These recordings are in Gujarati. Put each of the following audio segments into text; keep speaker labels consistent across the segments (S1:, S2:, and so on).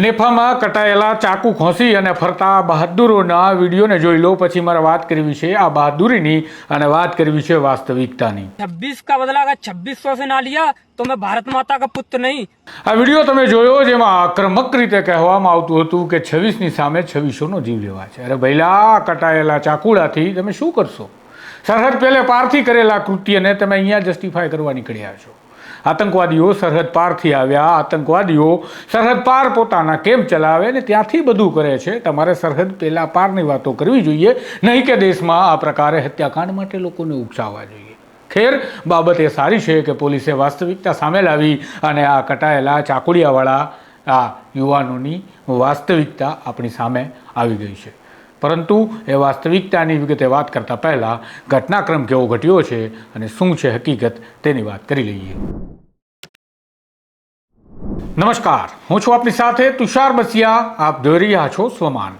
S1: નેફામાં કટાયેલા ચાકુ ખોંસી અને ફરતા બહાદુરોના વિડીયોને જોઈ લો. પછી મારે વાત કરવી છે આ બહાદુરીની અને વાત કરવી છે વાસ્તવિકતાની.
S2: છવ્વીસ કા બદલા અગર છવ્વીસો સે ના લિયા તો મેં ભારત માતા કા પુત્ર નહીં.
S1: આ વીડિયો તમે જોયો જેમાં આક્રમક રીતે કહેવામાં આવતું હતું કે છવ્વીસની સામે છવ્વીસોનો જીવ લેવા છે. અરે ભૈલા કટાયેલા ચાકુડાથી તમે શું કરશો? સરહદ પહેલે પારથી કરેલા કૃત્યને તમે અહીંયા જસ્ટિફાય કરવા નીકળ્યા છો. આતંકવાદીઓ સરહદ પારથી આવ્યા. આતંકવાદીઓ સરહદ પાર પોતાના કેમ ચલાવે ને ત્યાંથી બધું કરે છે? તમારે સરહદ પહેલાં પારની વાતો કરવી જોઈએ. નહીં કે દેશમાં આ પ્રકારે હત્યાકાંડ માટે લોકોને ઉકસાવવા જોઈએ. ખેર, બાબત એ સારી છે કે પોલીસે વાસ્તવિકતા સામે લાવી અને આ કટાયેલા ચાકુડિયાવાળા આ યુવાનોની વાસ્તવિકતા આપણી સામે આવી ગઈ છે. પરંતુ એ વાસ્તવિકતાની વિગતે વાત કરતાં પહેલાં ઘટનાક્રમ કેવો ઘટ્યો છે અને શું છે હકીકત તેની વાત કરી લઈએ. નમસ્કાર, હું છું આપની સાથે તુષાર બસિયા. આપ જોઈ રહ્યા છો સ્વમાન.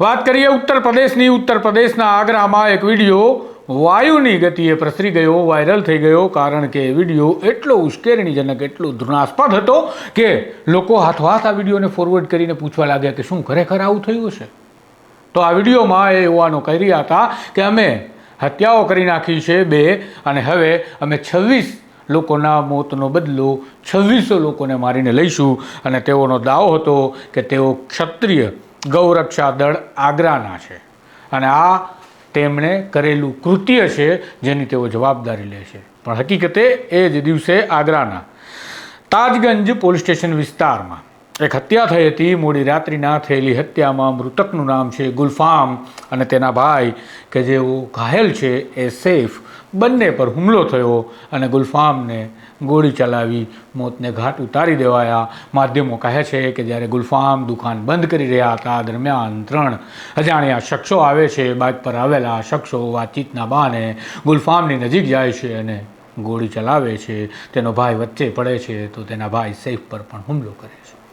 S1: વાત કરીએ ઉત્તર પ્રદેશની. ઉત્તર પ્રદેશના આગ્રામાં એક વીડિયો વાયુની ગતિએ પ્રસરી ગયો, વાયરલ થઈ ગયો, કારણ કે વીડિયો એટલો ઉશ્કેરણીજનક, એટલો ધૃણાસ્પદ હતો કે લોકો હાથોહાથ આ વિડીયોને ફોરવર્ડ કરીને પૂછવા લાગ્યા કે શું ખરેખર આવું થયું હશે? તો આ વિડીયોમાં એ યુવાનો કહી રહ્યા હતા કે અમે હત્યાઓ કરી નાખી છે બે અને હવે અમે છવ્વીસ લોકોના મોતનો બદલો છવ્વીસો લોકોને મારીને લઈશું. અને તેઓનો દાવો હતો કે તેઓ ક્ષત્રિય ગૌરક્ષા દળ આગ્રાના છે. અને આ તેમણે કરેલું કૃત્ય છે જેની તેઓ જવાબદારી લે છે. પણ હકીકતે એ જ દિવસે આગ્રાના તાજગંજ પોલીસ સ્ટેશન વિસ્તારમાં એક હત્યા થઈ હતી. મોડી રાત્રિના થયેલી હત્યામાં મૃતકનું નામ છે ગુલફામ અને તેના ભાઈ કે જેઓ ઘાયલ છે એ સેફ બંને પર હુમલો થયો અને ગુલફામને ગોળી ચલાવી મોતને ઘાટ ઉતારી દેવાયા. માધ્યમો કહે છે કે જ્યારે ગુલફામ દુકાન બંધ કરી રહ્યા હતા, દરમિયાન ત્રણ અજાણ્યા શખ્સો આવે છે. બાઇક પર આવેલા શખ્સો વાતચીતના બહાને ગુલફામની નજીક જાય છે અને ગોળી ચલાવે છે. તેનો ભાઈ વચ્ચે પડે છે તો તેના ભાઈ સૈફ પર પણ હુમલો કરે છે.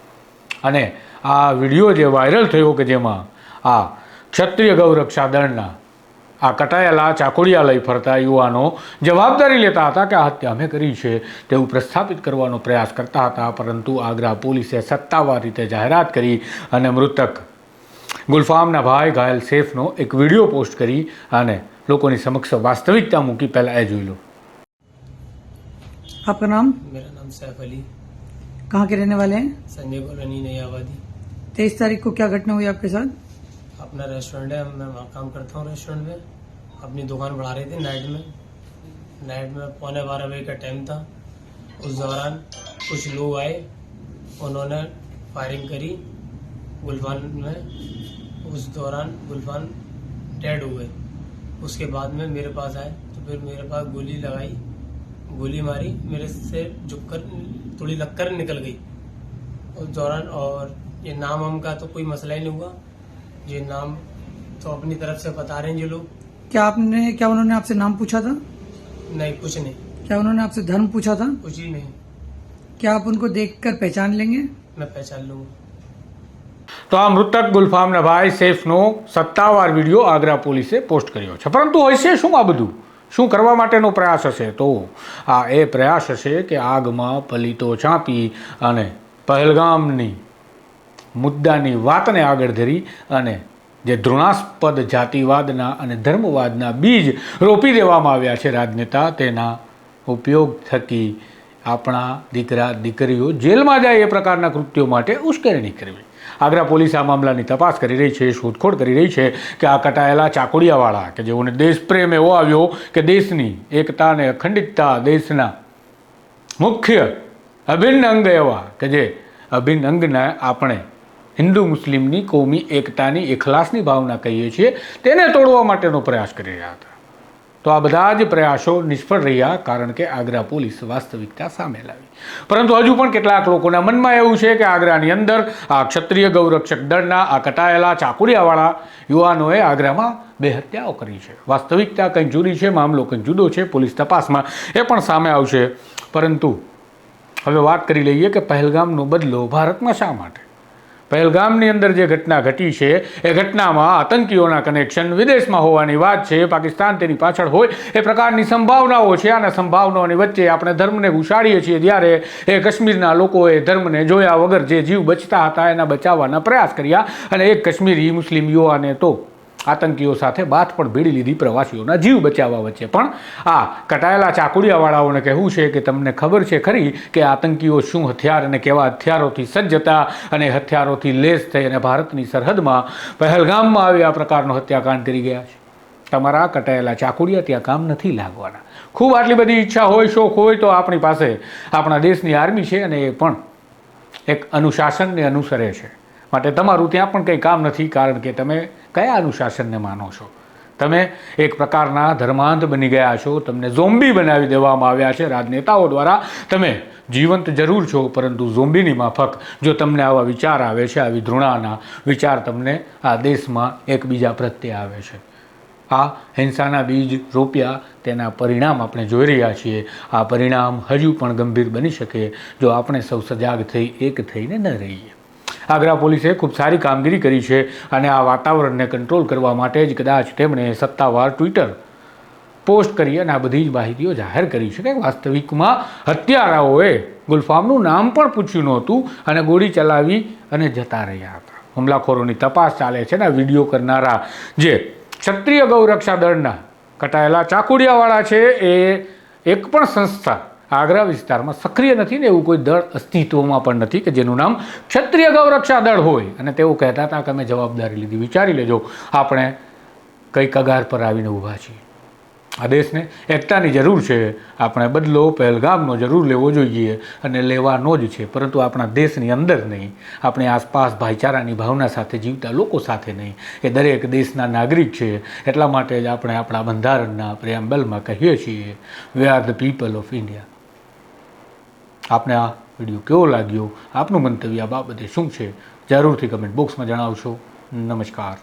S1: અને આ વીડિયો જે વાયરલ થયો કે જેમાં આ ક્ષત્રિય ગૌરક્ષા દળના આ કટાયેલા ચાકોડિયા લઈ ફરતા યુવાનો જવાબદારી લેતા હતા કે આ હત્યા અમે કરી છે તેવું પ્રસ્થાપિત કરવાનો પ્રયાસ કરતા હતા. પરંતુ આગ્રા પોલીસે સત્તાવાર રીતે જાહેરાત કરી અને મૃતક ગુલફામના ભાઈ ઘાયલ સેફનો એક વીડિયો પોસ્ટ કરી અને લોકોની સમક્ષ વાસ્તવિકતા મૂકી પહેલાં એ જોઈ લો.
S3: આપનું નામ?
S2: મેરા નામ સૈફ અલી.
S3: कहाँ के रहने वाले हैं?
S2: संजय कॉलोनी नई आबादी।
S3: तेईस तारीख को क्या घटना हुई आपके साथ?
S2: अपना रेस्टोरेंट है मैं वहाँ काम करता हूँ रेस्टोरेंट में। अपनी दुकान बढ़ा रहे थे नाइट में। नाइट में पौने बारह बजे का टाइम था। उस दौरान कुछ लोग आए उन्होंने फायरिंग करी। गुलफान में उस दौरान गुलफान डेड हो गए। उसके बाद में मेरे पास आए तो फिर मेरे पास गोली लगाई। गोली मारी मेरे से झुककर थोड़ी लगकर निकल गई उस दौरान और ये नाम हम का तो कोई मसला ही नहीं हुआ ये नाम तो अपनी तरफ से बता रहे हैं ये लोग
S3: क्या आपने क्या उन्होंने आपसे नाम पूछा था
S2: नहीं कुछ नहीं
S3: क्या उन्होंने आपसे धर्म पूछा था
S2: कुछ ही नहीं
S3: क्या आप उनको देखकर पहचान लेंगे
S2: मैं पहचान लूंगा
S1: તો આ મૃતક ગુલફામના ભાઈ સૈફનો સત્તાવાર વિડીયો આગ્રા પોલીસે પોસ્ટ કર્યો છે પરંતુ હશે શું આ બધું શું કરવા માટેનો પ્રયાસ હશે? તો આ એ પ્રયાસ હશે કે આગમાં પલીતો ચાંપી અને પહેલગામની મુદ્દાની વાતને આગળ ધરી અને જે ધૃણાસ્પદ જાતિવાદના અને ધર્મવાદના બીજ રોપી દેવામાં આવ્યા છે રાજનેતા, તેના ઉપયોગ થકી આપણા દીકરા, દીકરીઓ જેલમાં જાય એ પ્રકારના કૃત્યો માટે ઉશ્કેરણી કરવી આગ્રા પોલીસ આ મામલાની તપાસ કરી રહી છે, શોધખોળ કરી રહી છે કે આ કટાયેલા ચાકોડિયાવાળા કે જેઓને દેશપ્રેમ એવો આવ્યો કે દેશની એકતા અને અખંડિતતા દેશના મુખ્ય અભિન્ન અંગ એવા કે જે અભિન્ન અંગના આપણે હિન્દુ મુસ્લિમની કોમી એકતાની, એખલાસની ભાવના કહીએ છીએ, તેને તોડવા માટેનો પ્રયાસ કરી રહ્યા હતા. તો આ બધા જ પ્રયાસો નિષ્ફળ રહ્યા કારણ કે આગ્રા પોલીસ વાસ્તવિકતા સામે લાવી. પરંતુ હજુ પણ કેટલાક લોકોના મનમાં એવું છે કે આગ્રાની અંદર આ ક્ષત્રિય ગૌરક્ષક દળના આ કટાયેલા ચાકુરિયાવાળા યુવાનોએ આગ્રામાં બે હત્યાઓ કરી છે. વાસ્તવિકતા કંઈક જુદી છે, મામલો કંઈક જુદો છે, પોલીસ તપાસમાં એ પણ સામે આવશે. પરંતુ હવે વાત કરી લઈએ કે પહેલગામનો બદલો ભારતમાં શા માટે? પહેલગામની અંદર જે ઘટના ઘટી છે, એ ઘટનામાં આતંકીઓના કનેક્શન વિદેશમાં હોવાની વાત છે. પાકિસ્તાન તેની પાછળ હોય એ પ્રકારની સંભાવનાઓ છે. અને સંભાવનાઓની વચ્ચે આપણે ધર્મને ઘુસાડીએ છીએ ત્યારે એ કાશ્મીરના લોકોએ ધર્મને જોયા વગર જે જીવ બચતા હતા, એના બચાવવાના પ્રયાસ કર્યા અને એક કાશ્મીરી મુસ્લિમ યુવાને તો આતંકીઓ સાથે બાથ પણ ભીડી લીધી પ્રવાસીઓના જીવ બચાવવા વચ્ચે. પણ આ કટાયેલા ચાકુડિયાવાળાઓને કહેવું છે કે તમને ખબર છે ખરી કે આતંકીઓ શું હથિયાર અને કેવા હથિયારોથી સજ્જ હતા અને હથિયારોથી લેસ થઈ અને ભારતની સરહદમાં પહેલગામમાં આવી આ પ્રકારનો હત્યાકાંડ કરી ગયા છે. તમારા કટાયેલા ચાકુડિયા ત્યાં કામ નથી લાગવાના. ખૂબ આટલી બધી ઈચ્છા હોય, શોખ હોય તો આપણી પાસે આપણા દેશની આર્મી છે અને એ પણ એક અનુશાસનને અનુસરે છે. માટે તમારું ત્યાં પણ કંઈ કામ નથી, કારણ કે તમે કયા અનુશાસનને માનો છો? તમે એક પ્રકારના ધર્માંધ બની ગયા છો, તમને ઝોમ્બી બનાવી દેવામાં આવ્યા છે, રાજનેતાઓ દ્વારા. તમે જીવંત જરૂર છો, પરંતુ ઝોમ્બીની માફક જો તમને આવા વિચાર આવે છે, આવી ધૃણાના વિચાર તમને આ દેશમાં એકબીજા પ્રત્યે આવે છે. આ હિંસાના બીજ રોપ્યા, તેના પરિણામ આપણે જોઈ રહ્યા છીએ. આ પરિણામ હજુ પણ ગંભીર બની શકે, જો આપણે સૌ સજાગ થઈ, એક થઈને ન રહીએ. આગ્રા પોલીસે ખૂબ સારી કામગીરી કરી છે અને આ વાતાવરણને કંટ્રોલ કરવા માટે જ કદાચ તેમણે સત્તાવાર ટ્વિટર પોસ્ટ કરી અને આ બધી જ માહિતીઓ જાહેર કરી છે. કે વાસ્તવિકમાં હત્યારાઓએ ગુલફામનું નામ પણ પૂછ્યું નહોતું અને ગોળી ચલાવી અને જતા રહ્યા હતા. હુમલાખોરોની તપાસ ચાલે છે ને વીડિયો કરનારા જે ક્ષત્રિય ગૌરક્ષા દળના કટાયેલા ચાકુડિયાવાળા છે, એ એક પણ સંસ્થા આગ્રા વિસ્તારમાં સક્રિય નથી ને એવું કોઈ દળ અસ્તિત્વમાં પણ નથી કે જેનું નામ ક્ષત્રિય ગૌરક્ષા દળ હોય. અને તેઓ કહેતા હતા કે અમે જવાબદારી લીધી. વિચારી લેજો, આપણે કઈ કગાર પર આવીને ઊભા છીએ. આ દેશને એકતાની જરૂર છે. આપણે બદલો, પહેલગામનો જરૂર લેવો જોઈએ અને લેવાનો જ છે. પરંતુ આપણા દેશની અંદર નહીં. આપણી આસપાસ ભાઈચારાની ભાવના સાથે જીવતા લોકો સાથે નહીં. એ દરેક દેશના નાગરિક છે. એટલા માટે જ આપણે આપણા બંધારણના પ્રેમ્બલમાં કહીએ છીએ we are the people of India આપને આ વીડિયો કેવો લાગ્યો? આપનું મંતવ્ય આ બાબતે શું છે? જરૂરથી કમેન્ટ બોક્સમાં જણાવશો. નમસ્કાર.